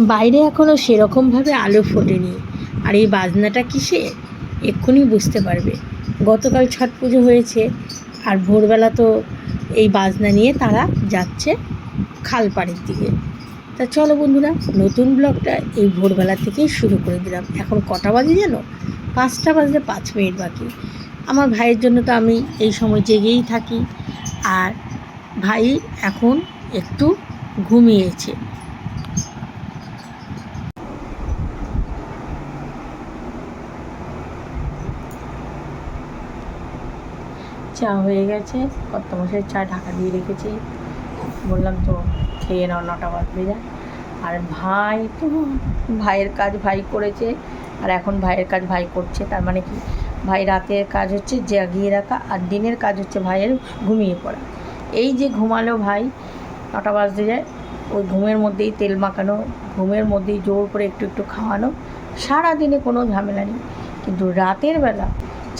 বাইরে এখনও সেরকমভাবে আলো ফোটেনি। আর এই বাজনাটা কিসে? এক্ষুনি বুঝতে পারবে। গতকাল ছট পুজো হয়েছে, আর ভোরবেলা তো এই বাজনা নিয়ে তারা যাচ্ছে খালপাড়ের দিকে। তা চলো বন্ধুরা, নতুন ব্লগটা এই ভোরবেলা থেকেই শুরু করে দিলাম। এখন কটা বাজে জানো পাঁচটা বাজলে পাঁচ মিনিট বাকি। আমার ভাইয়ের জন্য তো আমি এই সময় জেগেই থাকি। আর ভাই এখন একটু ঘুমিয়েছে। চা হয়ে গেছে। কত মশাই চা ঢাকা দিয়ে রেখেছি। বললাম, তো খেয়ে নাও, নটা বাজবে যা। আর ভাই তো, ভাইয়ের কাজ ভাই করেছে। আর এখন ভাইয়ের কাজ ভাই করছে। তার মানে কি? ভাই রাতের কাজ হচ্ছে জাগিয়ে রাখা আর দিনের কাজ হচ্ছে ভাইয়ের ঘুমিয়ে পড়া। এই যে ঘুমালো ভাই, নটা বাজতে যায়। ওই ঘুমের মধ্যেই তেল মাখানো, ঘুমের মধ্যেই জোর করে একটু একটু খাওয়ানো। সারা দিনে কোনো ঝামেলা নেই। কিন্তু রাতের বেলা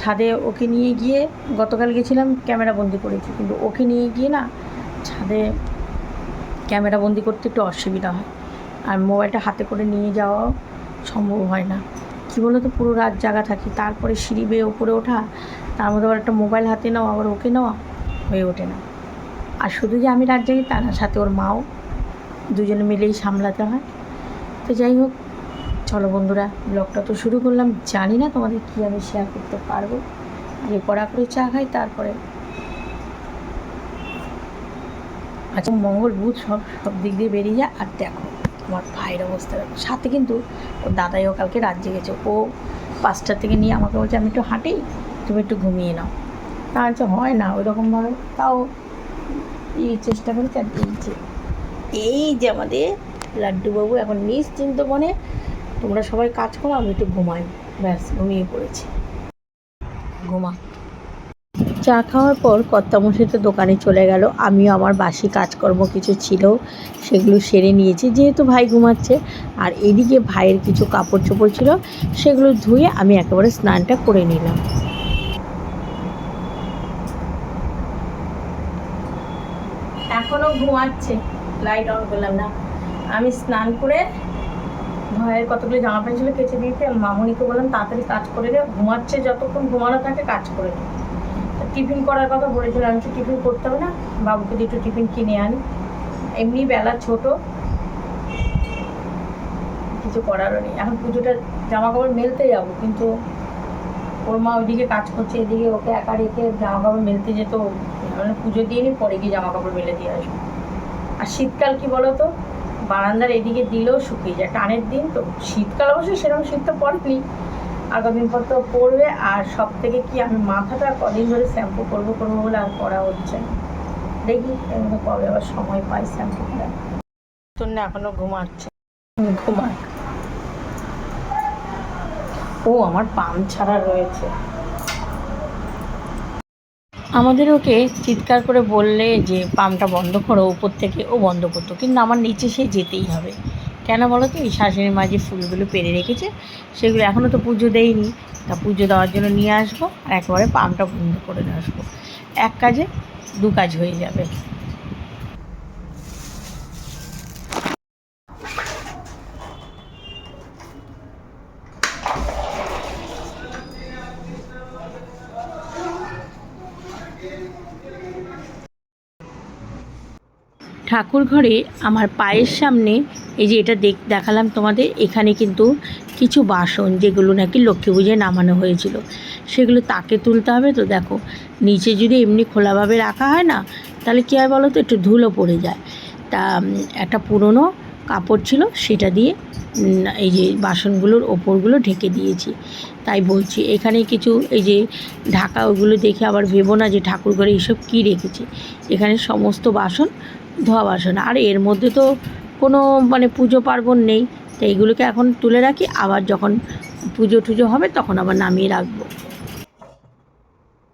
ছাদে ওকে নিয়ে গিয়ে গতকাল গেছিলাম ক্যামেরা বন্দি করেছি, কিন্তু ওকে নিয়ে গিয়ে না ছাদে ক্যামেরা বন্দি করতে একটু অসুবিধা হয়। আর মোবাইলটা হাতে করে নিয়ে যাওয়াও সম্ভব হয় না। কী বলো তো পুরো রাত জায়গা থাকি, তারপরে সিঁড়ি বেয়ে ওপরে ওঠা, তার মধ্যে আবার একটা মোবাইল হাতে নেওয়া, আবার ওকে নেওয়া, হয়ে ওঠে না। আর শুধু যে আমি রাত জাগি তা না, সাথে ওর মাও, দুজনে মিলেই সামলাতে হয়। তো যাই হোক চলো বন্ধুরা ব্লগটা তো শুরু করলাম। জানি না তোমাদের কী আমি শেয়ার করতে পারব। আগে কড়া করে চা খাই, তারপরে আচ্ছা মঙ্গল বুধ সব সব দিক দিয়ে বেরিয়ে যায় আর দেখো আমার ভাইয়ের অবস্থা। সাথে কিন্তু ওর দাদাইও কালকে রাত জেগেছে ও পাঁচটার থেকে নিয়ে আমাকে বলছে, আমি একটু হাঁটি, তুমি একটু ঘুমিয়ে নাও। তা হচ্ছে হয় না ওই রকমভাবে তাও এই চেষ্টা করেছি, আর এই যে এই যে আমাদের লাড্ডুবাবু এখন নিশ্চিন্ত মনে তোমরা সবাই কাজ করো, আমি একটু ঘুমাই। ব্যাস, ঘুমিয়ে পড়েছি। ঘুমা। চা খাওয়ার পর কর্তামশাই তো দোকানে চলে গেল। আমিও আমার বাসি কাজকর্ম কিছু ছিল, সেগুলো সেরে নিয়েছি। যেহেতু ভাই ঘুমাচ্ছে, আর এদিকে ভাইয়ের কিছু কাপড় চোপড় ছিল, সেগুলো ধুয়ে আমি একেবারে স্নানটা করে নিলাম। এখনও ঘুমাচ্ছে। লাইট অন করলাম না। আমি স্নান করে ভাইয়ের কতগুলো জামা প্যান্ট ছিল কেচে দিয়েছি মামনিকে বললাম, তাড়াতাড়ি কাজ করে রে ঘুমাচ্ছে যতক্ষণ ঘুমানো থাকে কাজ করে। তা টিফিন করার কথা বলেছিলাম আমি টিফিন করতে হবে না, বাবুকে দিয়ে একটু টিফিন কিনে আনি। এমনি বেলা ছোট, কিছু করারও নেই। এখন পুজোটা জামা কাপড় মেলতে যাব, কিন্তু ওর মা ওইদিকে কাজ করছে, এদিকে ওকে একা রেখে জামা কাপড় মেলতে যেত। মানে পুজো দিয়ে নি, পরে গিয়ে জামা কাপড় মেলে দিয়ে আসব। আর শীতকাল কি বলো তো বারান্দার এদিকে দিলেও শুকিয়ে যায়। টানের দিন তো শীতকাল অবশ্যই সেরকম শীত তো পড়েনি। আর কদিন পর তো পড়বে। আর সব থেকে কি আমি মাথাটা কদিন ধরে শ্যাম্পু করব করব বলে আর করা হচ্ছে না। দেখি কবে আবার সময় পাই শ্যাম্পু করার। তোর না এখনও ঘুমাচ্ছে। ঘুমাক। ও আমার পাম ছাড়া রয়েছে। আমাদের ওকে চিৎকার করে বললে যে পাম্পটা বন্ধ করো, উপর থেকে ও বন্ধ করতো। কিন্তু আমার নিচে সে যেতেই হবে। কেন বলো তো? এই শাশুড়ি মা যে ফুলগুলো পেরে রেখেছে, সেগুলো এখনও তো পুজো দেয়নি। তা পুজো দেওয়ার জন্য নিয়ে আসব আর একেবারে পাম্পটা বন্ধ করে নিয়ে আসব। এক কাজে দু কাজ হয়ে যাবে। ঠাকুর ঘরে আমার পায়ের সামনে, এই যে এটা দেখ দেখালাম তোমাদের, এখানে কিন্তু কিছু বাসন যেগুলো নাকি লক্ষ্মী পুজোয় নামানো হয়েছিল। সেগুলো তাকে তুলতে হবে তো দেখো, নিচে যদি এমনি খোলাভাবে রাখা হয় না, তাহলে কী হয় বলো তো, একটু ধুলো পড়ে যায়। তা একটা পুরনো কাপড় ছিল সেটা দিয়ে এই যে বাসনগুলোর ওপরগুলো ঢেকে দিয়েছি। তাই বলছি, এখানে কিছু এই যে ঢাকা ওগুলো দেখে আবার ভেবো না যে ঠাকুর ঘরে এইসব কী রেখেছে। এখানে সমস্ত বাসন, ধোয়া বাসন। আর এর মধ্যে তো কোনো মানে পুজো পার্বণ নেই। তাই এইগুলোকে এখন তুলে রাখি, আবার যখন পুজো টুজো হবে তখন আবার নামিয়ে রাখব।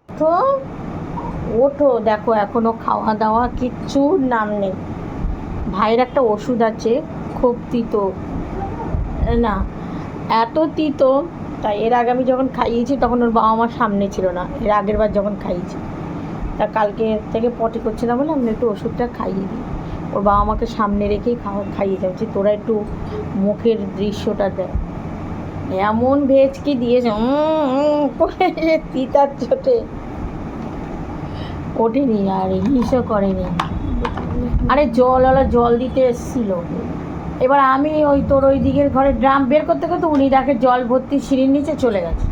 তো ওঠো, দেখো এখনও খাওয়া দাওয়া কিচ্ছু নাম নেই। ভাইয়ের একটা ওষুধ আছে, খুব তিতো। না, এত তিতো, তাই এর আগে আমি যখন খাইয়েছি তখন ওর বাবা মার সামনে ছিল না, এর আগের বার যখন খাইয়েছি। তা কালকে থেকে পটি করছে না বলে আমি একটু ওষুধটা খাইয়ে দিই। ওর বাবা আমাকে সামনে রেখেই খাওয়া খাইয়ে যাচ্ছে। তোরা একটু মুখের দৃশ্যটা দেয় এমন ভেজ কি দিয়েছে তিতার চোটে। ওঠেনি আর হিংসও করেনি। আরে জল ওলা জল দিতে এসেছিল। এবার আমি ওই তোর ওই দিকের ঘরে ড্রাম বের করতে করতে উনি ডাকে জল ভর্তি সিঁড়ির নিচে চলে গেছে।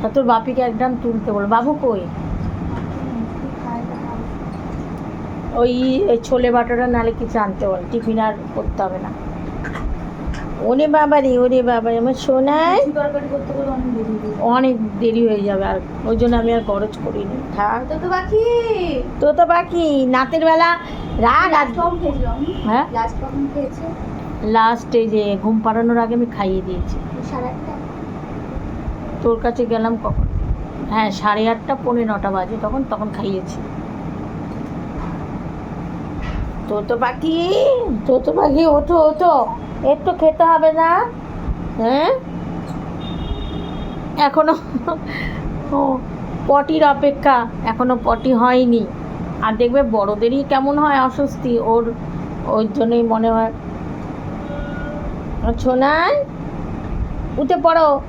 তা তোর বাপিকে এক ড্রাম তুলতে বলো। বাবু কই? ওই ছোলে বাটাটা নাহলে কিছু আনতে বল। টিফিন আর করতে হবে না। ওরে বাবা রে ওরে বাবা রে আমার সোনায় অনেক দেরি হয়ে যাবে। আর ওই জন্য আমি আর খরচ করিনি। থাক। তো তো বাকি তো তো বাকি নাতের বেলা রাগ কখন হ্যাঁ? লাস্ট কখন খেয়েছে? লাস্টে যে ঘুম পাড়ানোর আগে আমি খাইয়ে দিয়েছি। তোর কাছে গেলাম কখন? হ্যাঁ সাড়ে আটটা পৌনে নটা বাজে তখন তখন খাইয়েছি। তো তো পাখি তো তো পাখি, ওঠো ওঠো। একটু খেতে হবে না? হ্যাঁ? এখনও ও, পটির অপেক্ষা। এখনও পটি হয়নি। আর দেখবে বড়দেরই কেমন হয় অস্বস্তি। ওর ওর জন্যই মনে হয়। ছোনায় উঠে পড়ো।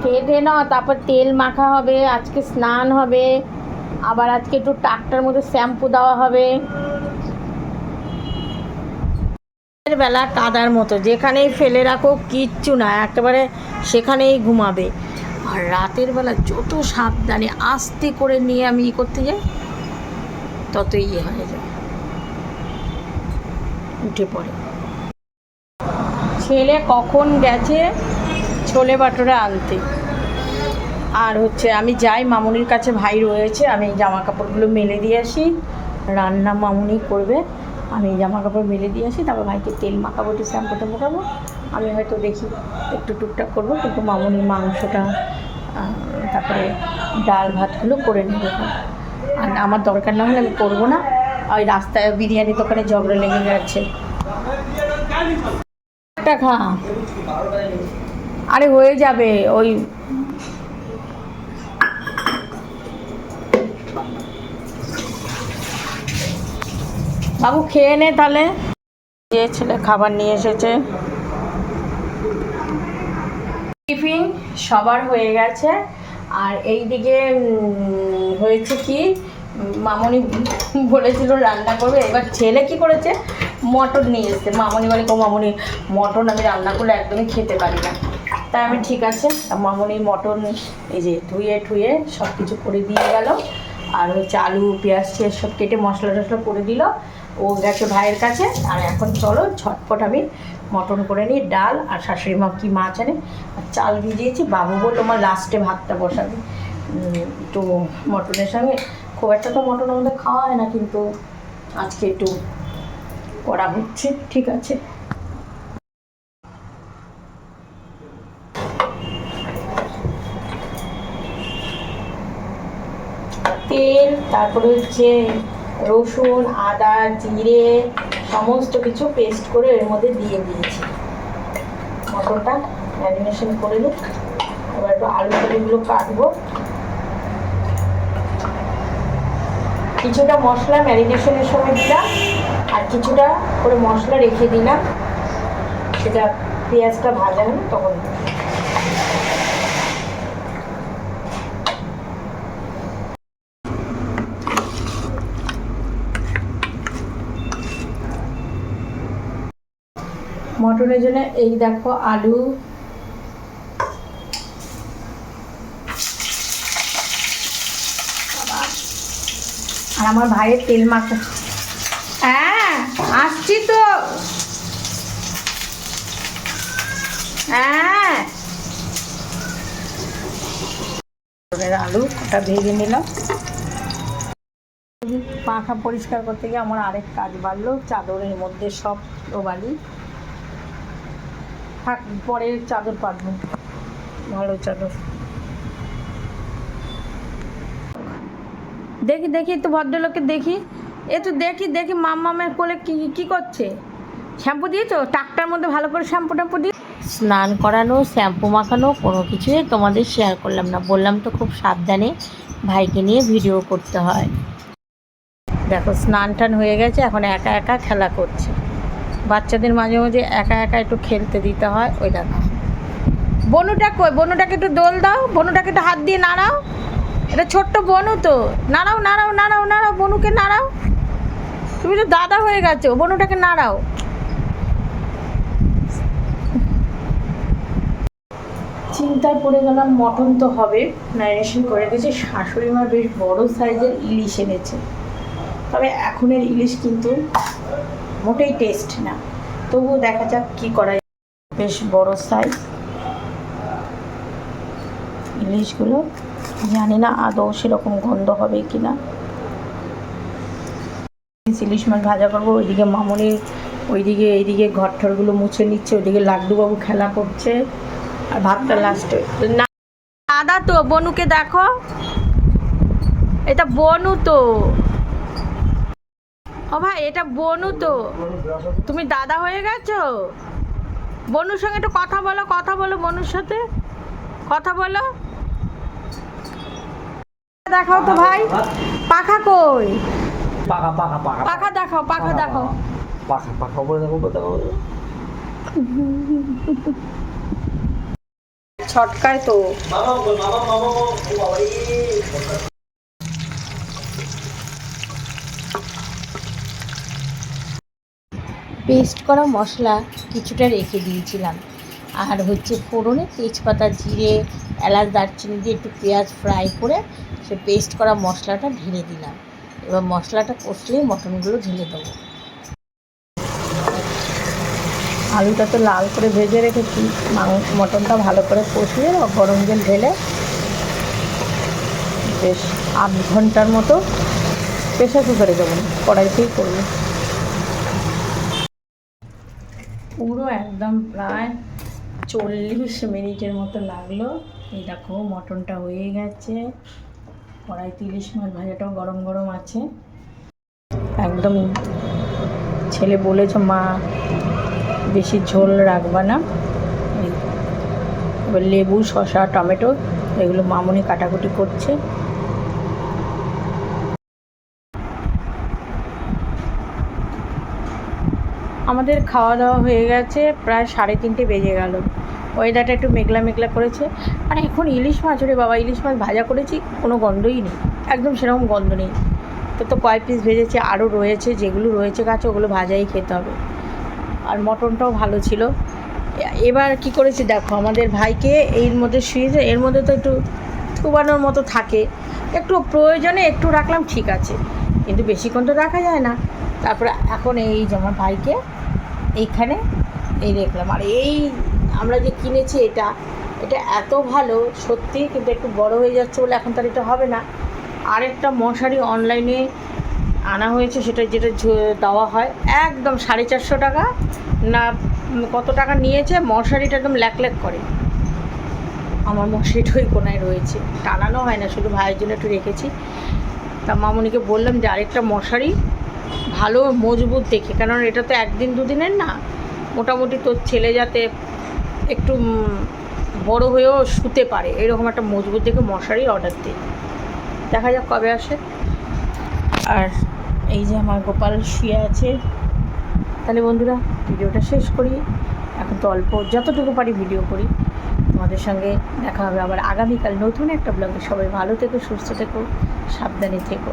খেয়ে নাও, তারপর তেল মাখা হবে, আজকে স্নান হবে। আবার আজকে একটু টাকটার মধ্যে শ্যাম্পু দেওয়া হবে দিনের বেলা কাদার মতো, যেখানেই ফেলে রাখো কিচ্ছু না, একেবারে সেখানেই ঘুমাবে। আর রাতের বেলা যত সাবধানে আস্তে করে নিয়ে আমি ই করতে যাই তত ইয়ে হয়ে যায়। উঠে পড়ে। ছেলে কখন গেছে? ছোলে বাটোরা আনতে। আর হচ্ছে আমি যাই, মামুনির কাছে ভাই রয়েছে, আমি জামা কাপড়গুলো মেলে দিয়ে আসি। রান্না মামুনি করবে। আমি জামা কাপড় মেলে দিয়ে আসি, তারপর ভাইকে তেল মাখাবো, একটু শ্যাম্পু ট্যাম্পু খাব আমি হয়তো দেখি একটু টুকটাক করব, কিন্তু মামুনির মাংসটা তারপরে ডাল ভাতগুলো করে নেবে। আর আমার দরকার না হলে আমি করব না। ওই রাস্তায় বিরিয়ানি দোকানে ঝগড়া লেগে যাচ্ছে খা। আরে হয়ে যাবে, ওই বাবু, খেয়ে নে তাহলে। যে ছেলে খাবার নিয়ে এসেছে। টিফিন সবার হয়ে গেছে। আর এই দিকে হয়েছে কি, মামনি বলেছিল রান্না করবে। এবার ছেলে কি করেছে? মটন নিয়ে এসছে। মামনি বলে, কো মামনি, মটন আমি রান্না করলে একদমই খেতে পারি না। তাই আমি, ঠিক আছে। মামনি মটন এই যে ধুয়ে ঠুয়ে সব কিছু করে দিয়ে গেল। আর হচ্ছে আলু, পেঁয়াজ সব কেটে মশলা টশলা করে দিল। ও গেছে ভাইয়ের কাছে। আর এখন চলো ঝটপট আমি মটন করে নিই, ডাল আর শাশুড়ি মা কি মাছ আনে। আর চাল ভিজিয়েছি, বাবু বলল আমার লাস্টে ভাতটা বসাবে। তো মটনের সঙ্গে খুব একটা তো মটন আমাদের খাওয়া হয় না, কিন্তু আজকে একটু করা হচ্ছে, ঠিক আছে। তেল, তারপরে হচ্ছে রসুন, আদা, জিরে, সমস্ত কিছু পেস্ট করে এর মধ্যে দিয়ে দিয়েছি। মটনটা ম্যারিনেশন করে নিই। এবার একটু আলু ফালুগুলো কাটবো। কিছুটা মশলা ম্যারিনেশনের সময় দিলাম, আর কিছুটা করে মশলা রেখে দিলাম। সেটা পেঁয়াজটা ভাজা হলো তখন মটনের জন্য এই দেখো আলু। আর আমার ভাইয়ের তেল মাখা। হ্যাঁ আসছি তো। হ্যাঁ। আলু ওটা ভেজে নিলাম। পাখা পরিষ্কার করতে গিয়ে আমার আরেক কাজ বাড়লো, চাদরের মধ্যে সব বালি থাক পরে চাদর পাতবো। ভালো চাদর। দেখি দেখি তো ভদ্রলোককে দেখি। এ তো দেখি দেখি মাম্মামের কোলে কি কি করছে? শ্যাম্পু দিয়েছ? টাকটার মধ্যে ভালো করে শ্যাম্পু ট্যাম্পু দিয়ে। স্নান করানো, শ্যাম্পু মাখানো, কোনো কিছুই তোমাদের শেয়ার করলাম না। বললাম তো খুব সাবধানে ভাইকে নিয়ে ভিডিও করতে হয়। দেখো স্নান টান হয়ে গেছে, এখন একা একা খেলা করছে। বাচ্চাদের মাঝে মাঝে একা একা একটু খেলতে দিতে হয়, ওই দেখো। বনুটা কই? বনুটাকে একটু দোল দাও, বনুটাকে একটু হাত দিয়ে নাড়াও। এটা ছোট্ট বনু তো। নাড়াও নাড়াও নাড়াও নাড়াও, বনুকে নাড়াও। তুমি তো দাদা হয়ে গেছো, বনুটাকে নাড়াও। চিন্তায় পড়ে গেলাম, মটন তো হবে। ম্যারিনেশন করে রেখেছে শাশুড়ি মা বেশ বড় সাইজের ইলিশ এনেছে। তবে এখনের ইলিশ কিন্তু মোটেই টেস্ট না। তবুও দেখা যাক কি করা বেশ বড় সাইজ ইলিশগুলো জানি না আদৌ সেরকম গন্ধ হবে কি না ইলিশ মাছ ভাজা করব, ওইদিকে মামনি ওইদিকে, এইদিকে ঘর ঠরগুলো মুছে নিচ্ছে, ওইদিকে লাড্ডুবাবু খেলা করছে। আর ভাতটা লাস্টে না, দাদা তো, বনুকে দেখো। এটা বনু তো। ও ভাই এটা বনু তো তুমি দাদা হয়ে গেছো বনুর সঙ্গে একটু কথা বলো কথা বলো বনুর সাথে কথা বলো দেখাও তো ভাই পাখা কই পাকা পাকা পাকা পাখা দেখাও পাখা দেখাও পাখা পাখা উপরে দেখো উপরে দেখো ছটকায় তো মামা বল মামা মামা ও বাবা রে পেস্ট করা মশলা কিছুটা রেখে দিয়েছিলাম। আর হচ্ছে ফোড়নে তেজপাতা, জিরে, এলাচ, দারচিনি দিয়ে একটু পেঁয়াজ ফ্রাই করে সে পেস্ট করা মশলাটা ঢেলে দিলাম। এবার মশলাটা কষলেই মটনগুলো ঢেলে দেবো। আলুটা তো লাল করে ভেজে রেখেছি। মাংস মটনটা ভালো করে কষিয়ে গরম জল ঢেলে বেশ আধ ঘণ্টার মতো প্রেশার কুকারে দেবো। কড়াইতেই করব। পুরো একদম প্রায় চল্লিশ মিনিটের মতো লাগল। এই দেখো, মটনটা হয়ে গেছে। কড়াই তিরিশ মাছ ভাজাটাও গরম গরম আছে। একদম ছেলে বলেছে, মা, বেশি ঝোল রাখবা না। এবার লেবু, শসা, টমেটো, এগুলো মামুনি কাটাকুটি করছে। আমাদের খাওয়া দাওয়া হয়ে গেছে, প্রায় সাড়ে তিনটে বেজে গেল। ওয়েদারটা একটু মেঘলা মেঘলা করেছে। আর এখন ইলিশ মাছ, ওরে বাবা, ইলিশ মাছ ভাজা করেছি, কোনো গন্ধই নেই। একদম সেরকম গন্ধ নেই। তো তো কয় পিস ভেজেছে, আরও রয়েছে, যেগুলো রয়েছে গাছে, ওগুলো ভাজাই খেতে হবে। আর মটনটাও ভালো ছিল। এবার কি করেছি দেখো, আমাদের ভাইকে এর মধ্যে শুয়েছে এর মধ্যে তো একটু থুবানোর মতো থাকে। একটু প্রয়োজনে একটু রাখলাম, ঠিক আছে। কিন্তু বেশিক্ষণ তো রাখা যায় না। তারপরে এখন এই যে আমার ভাইকে এইখানে এই দেখলাম। আর এই আমরা যে কিনেছি এটা এটা এত ভালো, সত্যি কিন্তু একটু বড় হয়ে যাচ্ছে বলে এখন তার এটা হবে না। আরেকটা মশারি অনলাইনে আনা হয়েছে, সেটা যেটা দেওয়া হয়, একদম সাড়ে চারশো টাকা। না, কত টাকা নিয়েছে? মশারিটা একদম ল্যাক ল্যাক করে। আমার মশারিটা ওই কোনায় রয়েছে। টানানো হয় না, শুধু ভাইয়ের জন্য একটু রেখেছি। তা মামুনিকে বললাম যে আরেকটা মশারি ভালো, মজবুত দেখে। কারণ এটা তো একদিন দুদিনের না। মোটামুটি তোর ছেলে যাতে একটু বড় হয়েও শুতে পারে। এরকম একটা মজবুত দেখে মশারি অর্ডার দিই দেখা যাক কবে আসে। আর এই যে আমার গোপাল শুয়ে আছে। তাহলে বন্ধুরা, ভিডিওটা শেষ করি। এখন তো অল্প, যতটুকু পারি ভিডিও করি। তোমাদের সঙ্গে দেখা হবে আবার আগামীকাল নতুন একটা ব্লগে সবাই ভালো থেকো, সুস্থ থেকো, সাবধানে থেকো।